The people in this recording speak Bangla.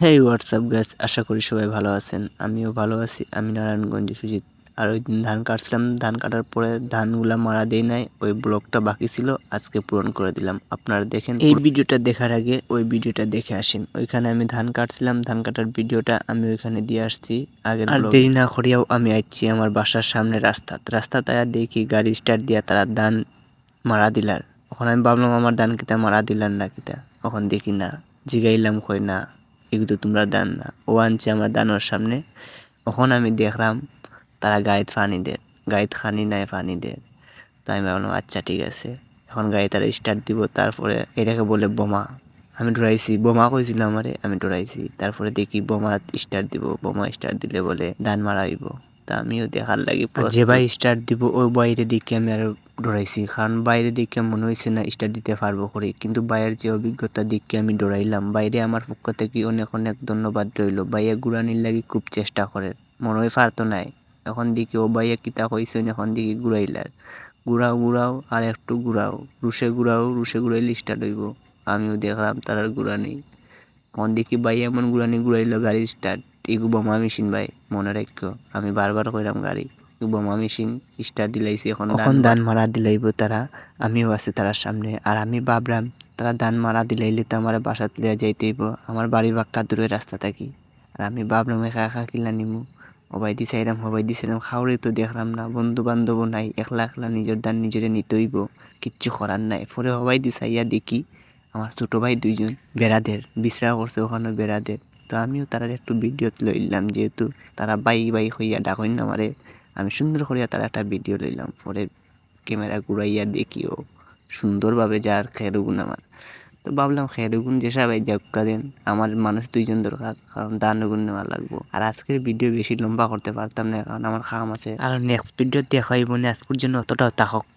হেই হোয়াটসঅ্যাপ গ্যাস আশা করি সবাই ভালো আছেন। আমিও ভালো আছি। আমি নারায়ণগঞ্জে সুজিত। আর ওই দিন ধান কাটছিলাম। ধান কাটার পরে ধানগুলা মারা দেই নাই। ওই ব্লকটা বাকি ছিল। আজকে পূরণ করে দিলাম। আপনারা দেখেন এই ভিডিওটা দেখার আগে ওই ভিডিওটা দেখে আসেন। ওইখানে আমি ধান কাটছিলাম। ধান কাটার ভিডিওটা আমি ওইখানে দিয়ে আসছি। আগে আর দেরি না করিয়াও আমি আসছি আমার বাসার সামনে রাস্তা। রাস্তাতে আর দেখি গাড়ি স্টার্ট দিয়া তারা ধান মারা দিলার। তখন আমি ভাবলাম আমার ধান কিতা মারা দিলার না কিতা? তখন দেখি না। জিগাইলাম কই না? এগুলো তোমরা দান না। ও আনছে আমার দানোর সামনে। তখন আমি দেখলাম তারা গাড়িতে পানি দেয় গাড়িতে খানি নাই পানি দেয় তাই আমি ভাবলাম আচ্ছা ঠিক আছে। এখন গাড়ি তারা স্টার্ট দিব তারপরে এটাকে বলে বোমা। আমি ডরাইছি বোমা কইছিল আমারে আমি ডরাইছি। তারপরে দেখি বোমা স্টার্ট দিব বোমা স্টার্ট দিলে বলে ধান মারা হইব। তা আমিও দেখার লাগি যে ভাই স্টার্ট দিব ওই বাইরে দিকে আমি আরও ডরাইছি, কারণ বাইরে দিকে মনে হয়েছে না স্টার্ট দিতে পারব করে। কিন্তু বাইরের যে অভিজ্ঞতা দিকে আমি ডরাইলাম, বাইরে আমার পক্ষ থেকে অনেক অনেক ধন্যবাদ রইল। বাইয়া গুড়ানির লাগি খুব চেষ্টা করে, মনে হয় পারতো নাই। এখন দিকে ও বাইয়া কিতা কইছে এখন দিকে ঘুরাইলার ঘুরাও ঘুরাও আর একটু ঘুরাও রুশে ঘুরাও রুশে ঘুরাইলে স্টার্ট হইব। আমিও দেখলাম তার আর ঘুরা নেই। এখন দেখি ভাই এমন ঘুরানি ঘুরাইলো গাড়ি স্টার্ট ইগু বোমা মেশিন ভাই, মনে রাখো আমি বারবার কইলাম গাড়ি। বোমা মেশিন স্টার দিলাইছি এখন এখন দান মারা দিলাইব তারা আমিও আছি তার সামনে। আর আমি ভাবলাম তারা দান মারা দিলাইলে তো আমার বাসা তুলে যাইতেইব আমার বাড়ি বাক্কা দূরে রাস্তা থাকি। আর আমি ভাবলাম একা একা কিলা নিমু হবাই দিছাইলাম হবাই দিছিলাম খাওয়ারে তো দেখলাম না বন্ধু বান্ধবও নাই একলা একলা নিজের দান নিজেরে নিতেইব কিচ্ছু করার নাই। পরে হবাই দিছাইয়া দেখি আমার ছোট ভাই দুইজন বেড়াদের বিশ্রাম করছে ওখানে বেড়াদের তো আমিও তারা একটু ভিডিও লইলাম যেহেতু তারা বাই বাই হইয়া ডাকইন আমারে আমি সুন্দর করিয়া তার একটা ভিডিও লইলাম। পরে ক্যামেরা ঘুরাইয়া দেখিও সুন্দরভাবে যার খেরুগুন আমার। তো ভাবলাম খেরুগুন যে সবাই দেখা দেন, আমার মানুষ দুইজন দরকার, কারণ দানুগুন নেওয়া লাগবো। আর আজকের ভিডিও বেশি লম্বা করতে পারতাম না, কারণ আমার খাম আছে। আর নেক্সট ভিডিও দেখাইব না, আজকের জন্য অতটাও তাহক